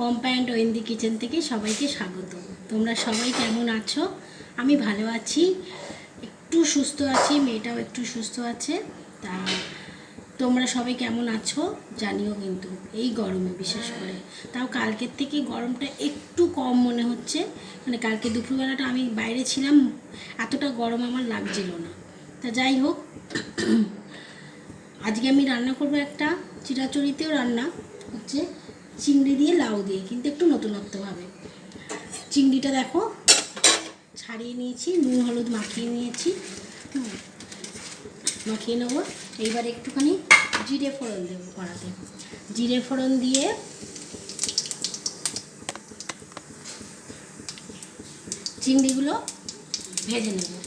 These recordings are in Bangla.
পম্পা অ্যান্ড ওয়েন্দি কিচেন থেকে সবাইকে স্বাগত। তোমরা সবাই কেমন আছো? আমি ভালো আছি। একটু সুস্থ আছি, মেয়েটাও একটু সুস্থ আছে। তা তোমরা সবাই কেমন আছো জানিও কিন্তু, এই গরমে বিশেষ করে। তাও কালকের থেকে গরমটা একটু কম মনে হচ্ছে। মানে কালকে দুপুরবেলাটা আমি বাইরে ছিলাম, এতটা গরম আমার লাগছিল না। তা যাই হোক, আজকে আমি রান্না করব একটা, চিরাচরিতেও রান্না হচ্ছে। চিংড়ি দিয়ে লাউ দিয়ে, কিন্তু একটু নতুনত্বভাবে চিংড়িটা দেখো, ছাড়িয়ে নিয়েছি, নুন, হলুদ মাখিয়ে নিয়েছি। মাখিয়ে নেব। এইবার একটুখানি জিরে ফোড়ন দেবো কড়াতে। জিরে ফোড়ন দিয়ে চিংড়িগুলো ভেজে নেব।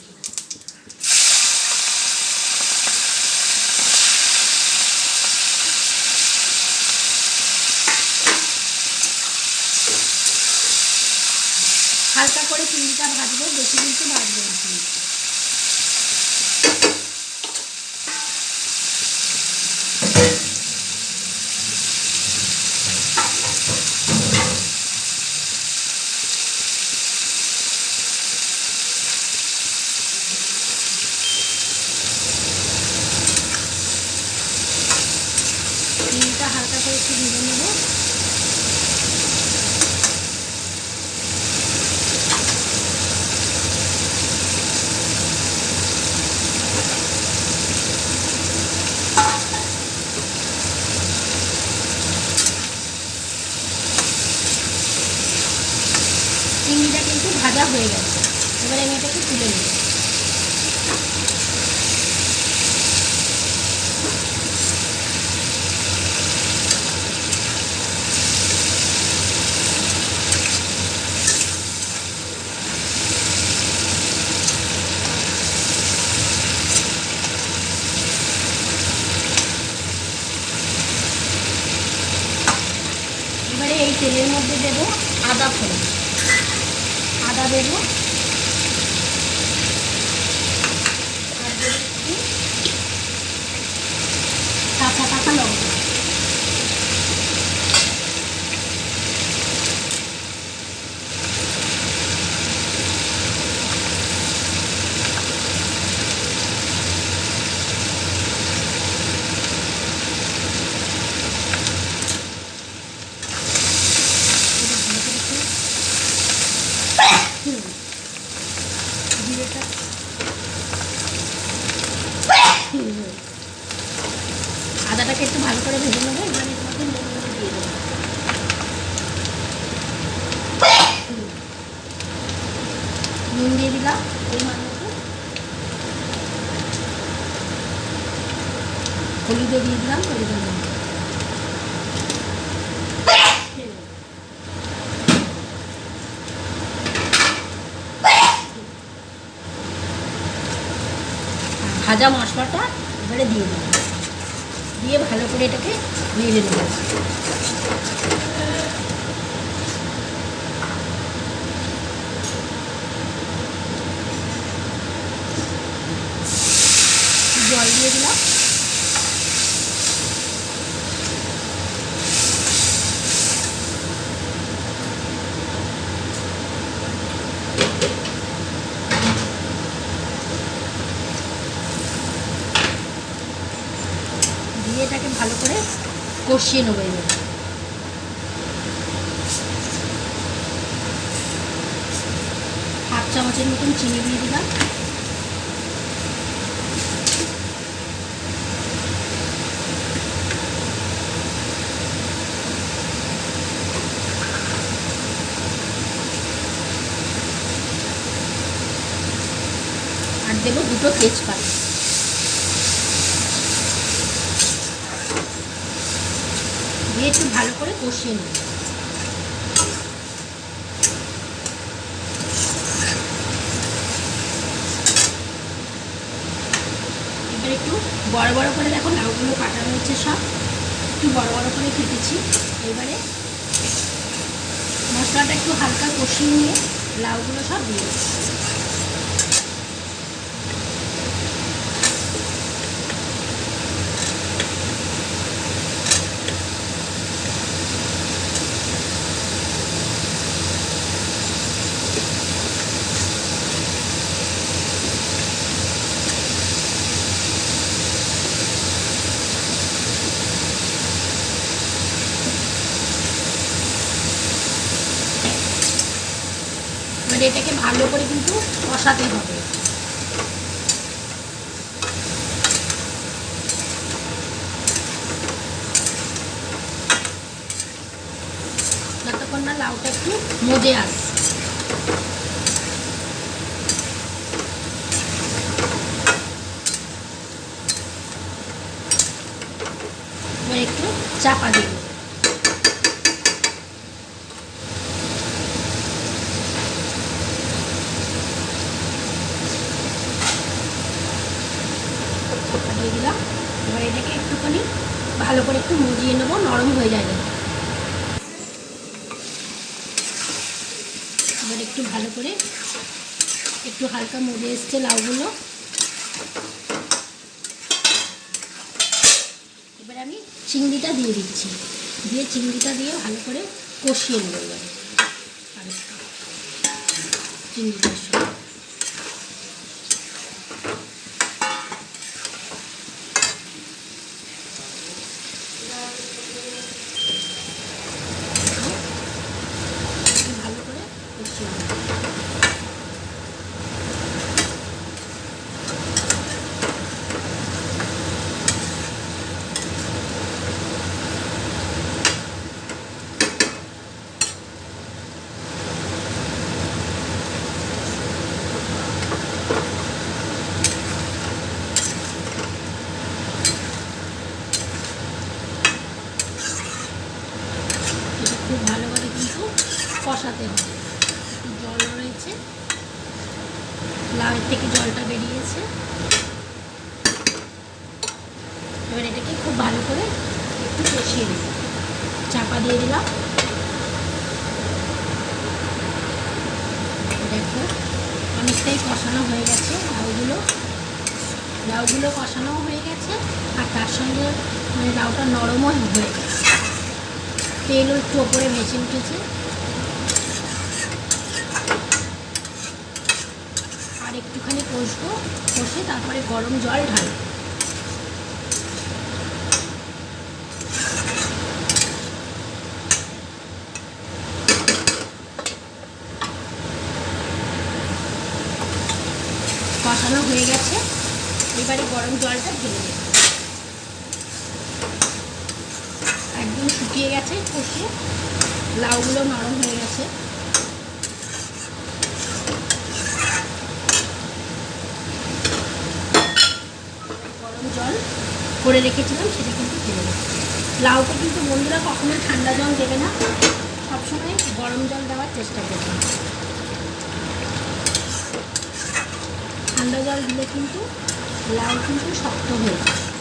হালকা করে চিংড়িটা ভাজবো বেশি কিন্তু ভাজবো না। চিংড়িটা হালকা করে একটু ভেজে নেব চিংড়িটা কিন্তু ভাজা হয়ে গেছে। এবারে আমি এটাকে তুলে নেব এবারে এই তেলের মধ্যে দেব আদা ফোড়ন আদা দেব আর দেব একটু কাঁচা পাকা লঙ্কা হুম। জিরেটা হুম। আদাটাকে একটু ভালো করে ভেজে নেব এবার আমি তোমাকে নুন হলুদ দিয়ে দেবো হুম। নুন দিয়ে দিলাম। দিয়ে দিলাম মতো ভাজা মশলাটা এবারে দিয়ে দেবো দিয়ে ভালো করে এটাকে ভেজে নেব জল দিয়ে দিলাম। দিয়ে এটাকে ভালো করে কষিয়ে নেব এবার। হাফ চামচের মতন চিনি দিয়ে দিলাম। আর দেবো দুটো তেজপাতা। দিয়ে একটু ভালো করে কষিয়ে নেব। একটু বড় বড় করে দেখো লাউগুলো কাটা রয়েছে সব। একটু বড় বড় করে কেটেছি। এবারে মশলাটা একটু হালকা কষিয়ে নিয়ে লাউগুলো সব দিয়ে দেবো। এটাকে ভালো করে কিন্তু কষাতে হবে যতক্ষণ না লাউটা একটু মজে আসে একটু চাপা দেবো। চাপা দিয়ে দিলাম এবার একটুখানি ভালো করে একটু মুজিয়ে নেব, নরম হয়ে যায়। এবার একটু ভালো করে একটু হালকা মুড়ে এসছে লাউগুলো। এবার আমি চিংড়িটা দিয়ে দিচ্ছি। দিয়ে চিংড়িটা দিয়ে ভালো করে কষিয়ে নেব এবারে। আর চিংড়িটার সঙ্গে একটু ভালো করে কষিয়ে নেব এটা খুব ভালোভাবে কিন্তু কষাতে হবে। জল রয়েছে। লাউয়ের থেকে জলটা বেরিয়েছে। এবার এটাকে খুব ভালো করে একটু কষিয়ে দেব চাপা দিয়ে দিলাম। দেখো, অনেকটাই কষানো হয়ে গেছে। লাউগুলো লাউগুলো কষানোও হয়ে গেছে। আর তার সঙ্গে মানে লাউটা নরমও হয়ে গেছে। তেলও একটু ওপরে ভেসে উঠেছে। আর একটুখানি কষবো, কষে তারপরে গরম জল ঢাল কষানো হয়ে গেছে। এবারে গরম জলটা ঢেলে দেবো একদম শুকিয়ে গেছে, কষে। লাউগুলো নরম হয়ে গেছে গরম জল করে রেখেছিলাম, সেটা কিন্তু ফেলে লাউটা কিন্তু বন্ধুরা কখনোই ঠান্ডা জল দেবে না। সবসময় গরম জল দেওয়ার চেষ্টা করবে। ঠান্ডা জল দিলে কিন্তু লাউ কিন্তু শক্ত হয়ে যায়।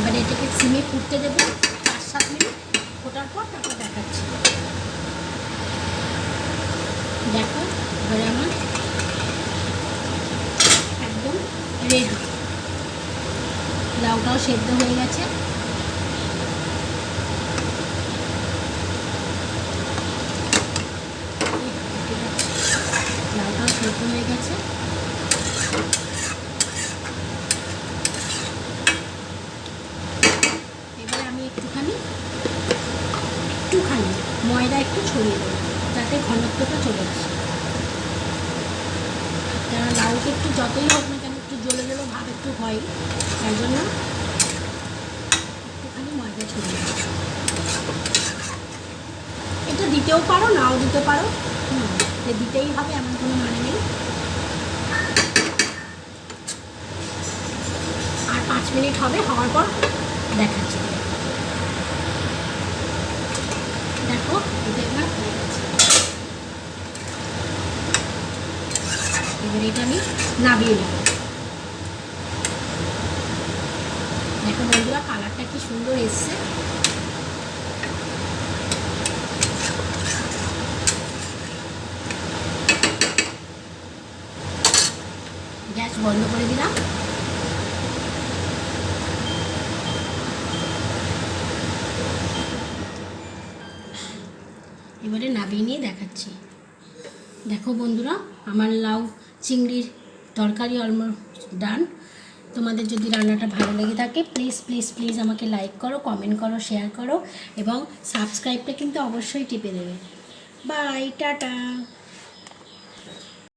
এবারে এটাকে সিমে ফুটতে দেবো পাঁচ সাত মিনিট ফোটার পর তারপর দেখাচ্ছি। দেখো, এবারে আমার একদম রেডি লাউটাও সেদ্ধ হয়ে গেছে লাউটাও সেদ্ধ হয়ে গেছে এবারে আমি একটুখানি একটুখানি ময়দা একটু ছড়িয়ে দেবো, যাতে ঘনত্বটা চলে আসে। কেন লাউকে একটু যতই হোক না কেন একটু জ্বলে জ্বলে ভাব একটু হয়, তাই জন্য একটুখানি ময়দা ছড়িয়ে দেবো এটা দিতেও পারো, নাও দিতে পারো। দিতেই হবে, এমন কোনো মানে নেই। আর পাঁচ মিনিট হবে, হওয়ার পর দেখাচ্ছি দেখো এটা এবার হয়ে গেছে এবার এটা আমি নাবিয়ে নেব। দেখো বন্ধুরা, কালারটা কি সুন্দর এসছে। গ্যাস বন্ধ করে দিলাম। এবারে নাবিয়ে নিয়ে দেখাচ্ছি। দেখো বন্ধুরা, আমার লাউ চিংড়ির তরকারি অলমোস্ট ডান তোমাদের যদি রান্নাটা ভালো লেগে থাকে প্লিজ প্লিজ প্লিজ আমাকে লাইক করো কমেন্ট করো শেয়ার করো এবং সাবস্ক্রাইবটা কিন্তু অবশ্যই টিপে দেবে। Bye tata.